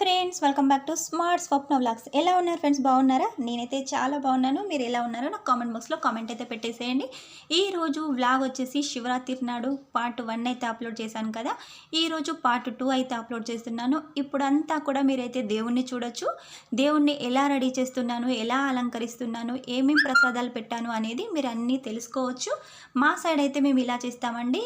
Friends welcome back to smart Swapna vlogs ఎలా ఉన్నారు friends బాగున్నారా? నేనైతే చాలా బాగున్నాను. మీరు ఎలా ఉన్నారో నాకు కామెంట్ బాక్స్లో కామెంట్ అయితే పెట్టేసేయండి. ఈరోజు వ్లాగ్ వచ్చేసి శివరాత్రి నాడు పార్ట్ వన్ అయితే అప్లోడ్ చేశాను కదా. ఈరోజు పార్ట్ టూ అయితే అప్లోడ్ చేస్తున్నాను. ఇప్పుడంతా కూడా మీరైతే దేవుణ్ణి చూడొచ్చు. దేవుణ్ణి ఎలా రెడీ చేస్తున్నాను ఎలా అలంకరిస్తున్నాను ఏమేమి ప్రసాదాలు పెట్టాను అనేది మీరు అన్నీ తెలుసుకోవచ్చు. మా సైడ్ అయితే మేము ఇలా చేస్తామండి.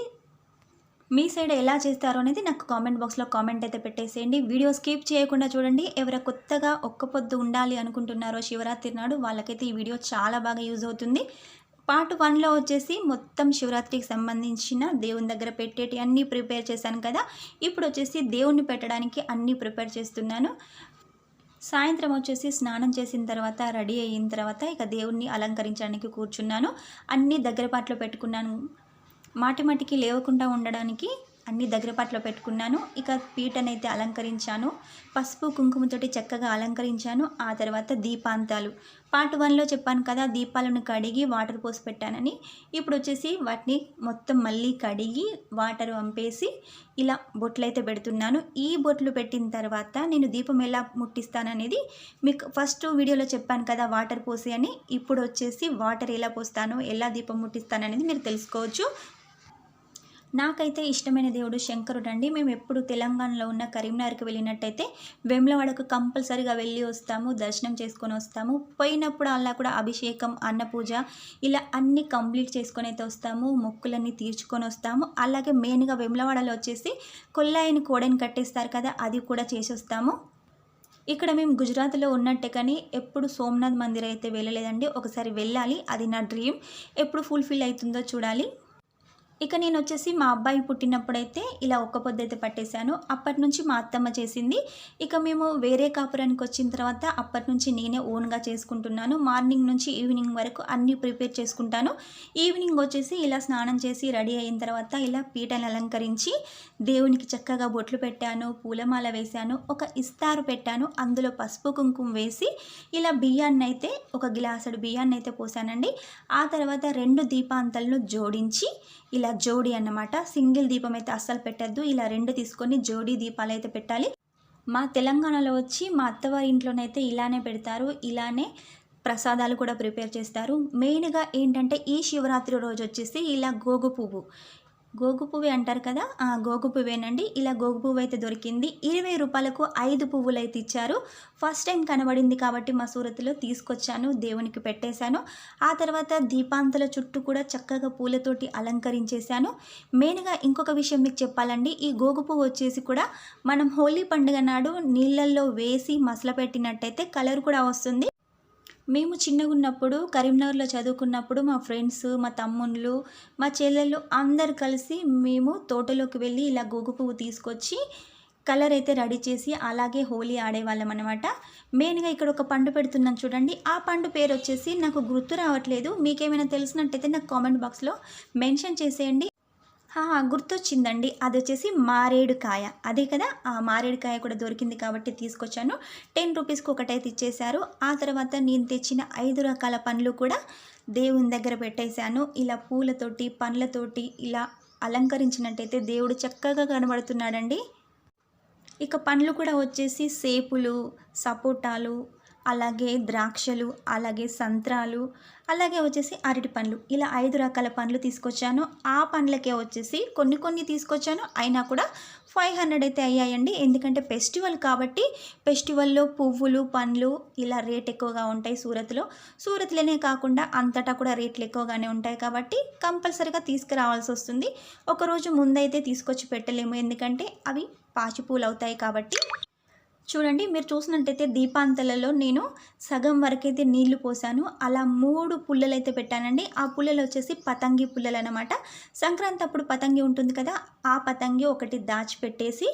మీ సైడ్ ఎలా చేస్తారో అనేది నాకు కామెంట్ బాక్స్లో కామెంట్ అయితే పెట్టేసేయండి. వీడియో స్కిప్ చేయకుండా చూడండి. ఎవరు కొత్తగా ఒక్క పొద్దు ఉండాలి అనుకుంటున్నారో శివరాత్రి నాడు వాళ్ళకైతే ఈ వీడియో చాలా బాగా యూజ్ అవుతుంది. పార్ట్ వన్లో వచ్చేసి మొత్తం శివరాత్రికి సంబంధించిన దేవుని దగ్గర పెట్టేటి అన్నీ ప్రిపేర్ చేశాను కదా. ఇప్పుడు వచ్చేసి దేవుణ్ణి పెట్టడానికి అన్నీ ప్రిపేర్ చేస్తున్నాను. సాయంత్రం వచ్చేసి స్నానం చేసిన తర్వాత రెడీ అయిన తర్వాత ఇక దేవుణ్ణి అలంకరించడానికి కూర్చున్నాను. అన్నీ దగ్గర పాటలో పెట్టుకున్నాను. మాటి మాటికి లేవకుండా ఉండడానికి అన్ని దగ్గర పాటలో పెట్టుకున్నాను. ఇక పీటనైతే అలంకరించాను. పసుపు కుంకుమతోటి చక్కగా అలంకరించాను. ఆ తర్వాత దీపాంతాలు. పార్ట్ వన్లో చెప్పాను కదా దీపాలను కడిగి వాటర్ పోసి పెట్టానని. ఇప్పుడు వచ్చేసి వాటిని మొత్తం మళ్ళీ కడిగి వాటర్ వంపేసి ఇలా బొట్లు అయితే పెడుతున్నాను. ఈ బొట్లు పెట్టిన తర్వాత నేను దీపం ఎలా ముట్టిస్తాననేది మీకు ఫస్ట్ వీడియోలో చెప్పాను కదా వాటర్ పోసి అని. ఇప్పుడు వచ్చేసి వాటర్ ఎలా పోస్తానో ఎలా దీపం ముట్టిస్తాననేది మీరు తెలుసుకోవచ్చు. నాకైతే ఇష్టమైన దేవుడు శంకరుడు అండి. మేము ఎప్పుడు తెలంగాణలో ఉన్న కరీంనగర్కి వెళ్ళినట్టయితే వెమ్లవాడకు కంపల్సరీగా వెళ్ళి వస్తాము దర్శనం చేసుకొని వస్తాము. పోయినప్పుడు అలా కూడా అభిషేకం అన్నపూజ ఇలా అన్నీ కంప్లీట్ చేసుకొని అయితే వస్తాము. మొక్కులన్నీ తీర్చుకొని వస్తాము. అలాగే మెయిన్గా వెమ్లవాడలో వచ్చేసి కొల్లాయిని కోడని కట్టేస్తారు కదా అది కూడా చేసి వస్తాము. ఇక్కడ మేము గుజరాత్లో ఉన్నట్టే కానీ ఎప్పుడు సోమనాథ్ మందిర్ అయితే వెళ్ళలేదండి. ఒకసారి వెళ్ళాలి. అది నా డ్రీమ్. ఎప్పుడు ఫుల్ఫిల్ అవుతుందో చూడాలి. ఇక నేను వచ్చేసి మా అబ్బాయి పుట్టినప్పుడైతే ఇలా ఒక్క పొద్దు అయితే పట్టేశాను. అప్పటి నుంచి మా అత్తమ్మ చేసింది. ఇక మేము వేరే కాపురానికి వచ్చిన తర్వాత అప్పటి నుంచి నేనే ఓన్గా చేసుకుంటున్నాను. మార్నింగ్ నుంచి ఈవినింగ్ వరకు అన్నీ ప్రిపేర్ చేసుకుంటాను. ఈవినింగ్ వచ్చేసి ఇలా స్నానం చేసి రెడీ అయిన తర్వాత ఇలా పీటలు అలంకరించి దేవునికి చక్కగా బొట్లు పెట్టాను పూలమాల వేశాను ఒక ఇస్తారు పెట్టాను. అందులో పసుపు కుంకుమ వేసి ఇలా బియ్యాన్ని అయితే ఒక గ్లాసుడు బియ్యాన్ని అయితే పోసానండి. ఆ తర్వాత రెండు దీపాంతలను జోడించి ఇలా జోడి అన్నమాట. సింగిల్ దీపం అయితే అస్సలు పెట్టద్దు. ఇలా రెండు తీసుకొని జోడీ దీపాలు అయితే పెట్టాలి. మా తెలంగాణలో వచ్చి మా అత్తవారి ఇంట్లోనైతే ఇలానే పెడతారు. ఇలానే ప్రసాదాలు కూడా ప్రిపేర్ చేస్తారు. మెయిన్గా ఏంటంటే ఈ శివరాత్రి రోజు వచ్చేసి ఇలా గోగు పువ్వు. గోగు పువ్వు అంటారు కదా ఆ గోగు పువ్వేనండి. ఇలా గోగు పువ్వు అయితే దొరికింది. ఇరవై రూపాయలకు ఐదు పువ్వులు అయితే ఇచ్చారు. ఫస్ట్ టైం కనబడింది కాబట్టి మా సూరత్లో తీసుకొచ్చాను దేవునికి పెట్టేశాను. ఆ తర్వాత దీపాంతల చుట్టూ కూడా చక్కగా పూలతోటి అలంకరించేశాను. మెయిన్గా ఇంకొక విషయం మీకు చెప్పాలండి. ఈ గోగు పువ్వు వచ్చేసి కూడా మనం హోలీ పండుగ నాడు నీళ్ళల్లో వేసి మసలపెట్టినట్టయితే కలర్ కూడా వస్తుంది. మేము చిన్నగా ఉన్నప్పుడు కరీంనగర్లో చదువుకున్నప్పుడు మా ఫ్రెండ్స్ మా తమ్ముళ్ళు మా చెల్లెళ్ళు అందరు కలిసి మేము తోటలోకి వెళ్ళి ఇలా గోగు పువ్వు తీసుకొచ్చి కలర్ అయితే రెడీ చేసి అలాగే హోలీ ఆడేవాళ్ళం అనమాట మెయిన్గా ఇక్కడ ఒక పండు పెడుతున్నాను చూడండి. ఆ పండు పేరు వచ్చేసి నాకు గుర్తు రావట్లేదు. మీకేమైనా తెలిసినట్టయితే నాకు కామెంట్ బాక్స్లో మెన్షన్ చేసేయండి. గుర్తొచ్చిందండి. అది వచ్చేసి మారేడుకాయ. అదే కదా ఆ మారేడుకాయ కూడా దొరికింది కాబట్టి తీసుకొచ్చాను. టెన్ రూపీస్కి ఒకటైతే ఇచ్చేశారు. ఆ తర్వాత నేను తెచ్చిన ఐదు రకాల పండ్లు కూడా దేవుని దగ్గర పెట్టేశాను. ఇలా పూలతోటి పండ్లతోటి ఇలా అలంకరించినట్టయితే దేవుడు చక్కగా కనబడుతున్నాడండి. ఇక పండ్లు కూడా వచ్చేసి సేపులు సపోటాలు అలాగే ద్రాక్షలు అలాగే సంత్రాలు అలాగే వచ్చేసి అరటి పండ్లు. ఇలా ఐదు రకాల పండ్లు తీసుకొచ్చాను. ఆ పండ్లకే వచ్చేసి కొన్ని కొన్ని తీసుకొచ్చాను. అయినా కూడా ఫైవ్ హండ్రెడ్ అయితే అయ్యాయండి. ఎందుకంటే ఫెస్టివల్ కాబట్టి ఫెస్టివల్లో పువ్వులు పండ్లు ఇలా రేట్ ఎక్కువగా ఉంటాయి సూరత్లో. సూరత్లోనే కాకుండా అంతటా కూడా రేట్లు ఎక్కువగానే ఉంటాయి కాబట్టి కంపల్సరీగా తీసుకురావాల్సి వస్తుంది. ఒకరోజు ముందైతే తీసుకొచ్చి పెట్టలేము. ఎందుకంటే అవి పాచిపూలు అవుతాయి కాబట్టి చూడండి మీరు చూసినట్టయితే దీపాంతలలో నేను సగం వరకైతే నీళ్ళు పోసాను. అలా మూడు పుల్లలు అయితే పెట్టానండి. ఆ పుల్లలు వచ్చేసి పతంగి పుల్లలు అనమాట సంక్రాంతి అప్పుడు పతంగి ఉంటుంది కదా ఆ పతంగి ఒకటి దాచిపెట్టేసి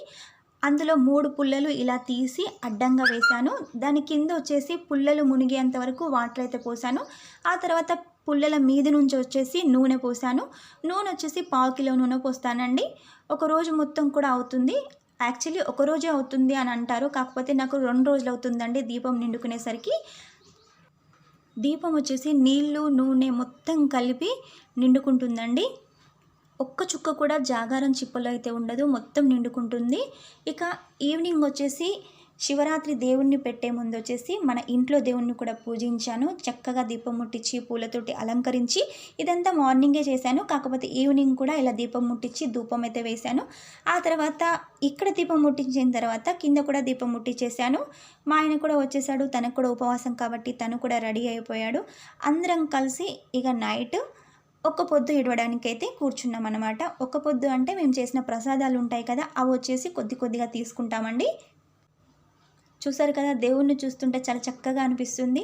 అందులో మూడు పుల్లలు ఇలా తీసి అడ్డంగా వేశాను. దాని కింద వచ్చేసి పుల్లలు మునిగేంత వరకు వాటర్ అయితే పోసాను. ఆ తర్వాత పుల్లల మీద నుంచి వచ్చేసి నూనె పోసాను. నూనె వచ్చేసి పావు కిలో నూనె పోస్తానండి. ఒక రోజు మొత్తం కూడా అవుతుంది. యాక్చువల్లీ ఒక రోజే అవుతుంది అని అంటారు. కాకపోతే నాకు రెండు రోజులు అవుతుందండి దీపం నిండుకునేసరికి. దీపం వచ్చేసి నీళ్ళు నూనె మొత్తం కలిపి నిండుకుంటుందండి. ఒక్క చుక్క కూడా జాగారం చిప్పలో అయితే ఉండదు. మొత్తం నిండుకుంటుంది. ఇక ఈవినింగ్ వచ్చేసి శివరాత్రి దేవుణ్ణి పెట్టే ముందు వచ్చేసి మన ఇంట్లో దేవుణ్ణి కూడా పూజించాను. చక్కగా దీపం ముట్టించి పూలతోటి అలంకరించి ఇదంతా మార్నింగే చేశాను. కాకపోతే ఈవినింగ్ కూడా ఇలా దీపం ముట్టించి ధూపం అయితే వేశాను. ఆ తర్వాత ఇక్కడ దీపం ముట్టించిన తర్వాత కింద కూడా దీపం ముట్టించేశాను మా ఆయన కూడా వచ్చేసాడు. తనకు కూడా ఉపవాసం కాబట్టి తను కూడా రెడీ అయిపోయాడు. అందరం కలిసి ఇక నైట్ ఒక్క పొద్దు ఇడవడానికి అయితే కూర్చున్నాం అనమాట ఒక్క పొద్దు అంటే మేము చేసిన ప్రసాదాలు ఉంటాయి కదా అవి వచ్చేసి కొద్ది కొద్దిగా తీసుకుంటామండి. చూసారు కదా దేవుణ్ణి చూస్తుంటే చాలా చక్కగా అనిపిస్తుంది.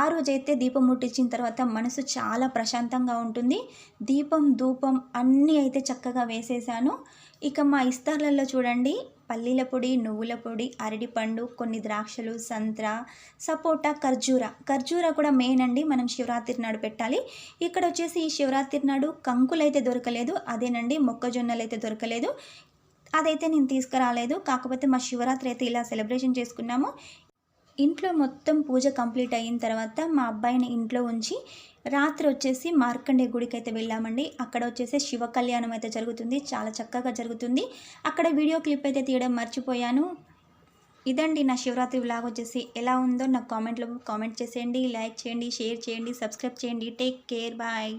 ఆ రోజైతే దీపం ముట్టించిన తర్వాత మనసు చాలా ప్రశాంతంగా ఉంటుంది. దీపం ధూపం అన్నీ అయితే చక్కగా వేసేసాను. ఇక మా ఇస్తార్లలో చూడండి పల్లీల పొడి నువ్వుల పొడి అరటిపండు కొన్ని ద్రాక్షలు సంత్ర సపోటా ఖర్జూర. ఖర్జూర కూడా మెయిన్ అండి మనం శివరాత్రి నాడు పెట్టాలి. ఇక్కడ వచ్చేసి ఈ శివరాత్రి నాడు కంకులు అయితే దొరకలేదు అదేనండి మొక్కజొన్నలు అయితే దొరకలేదు. అదైతే నేను తీసుకురాలేదు. కాకపోతే మా శివరాత్రి అయితే ఇలా సెలబ్రేషన్ చేసుకున్నాము. ఇంట్లో మొత్తం పూజ కంప్లీట్ అయిన తర్వాత మా అబ్బాయిని ఇంట్లో ఉంచి రాత్రి వచ్చేసి మార్కండే గుడికి అయితే వెళ్ళామండి. అక్కడ వచ్చేసి శివ కళ్యాణం అయితే జరుగుతుంది. చాలా చక్కగా జరుగుతుంది. అక్కడ వీడియో క్లిప్ అయితే తీయడం మర్చిపోయాను. ఇదండి నా శివరాత్రి వ్లాగ్ వచ్చేసి ఎలా ఉందో నాకు కామెంట్లో కామెంట్ చేసేయండి లైక్ చేయండి షేర్ చేయండి సబ్స్క్రైబ్ చేయండి. Take care bye.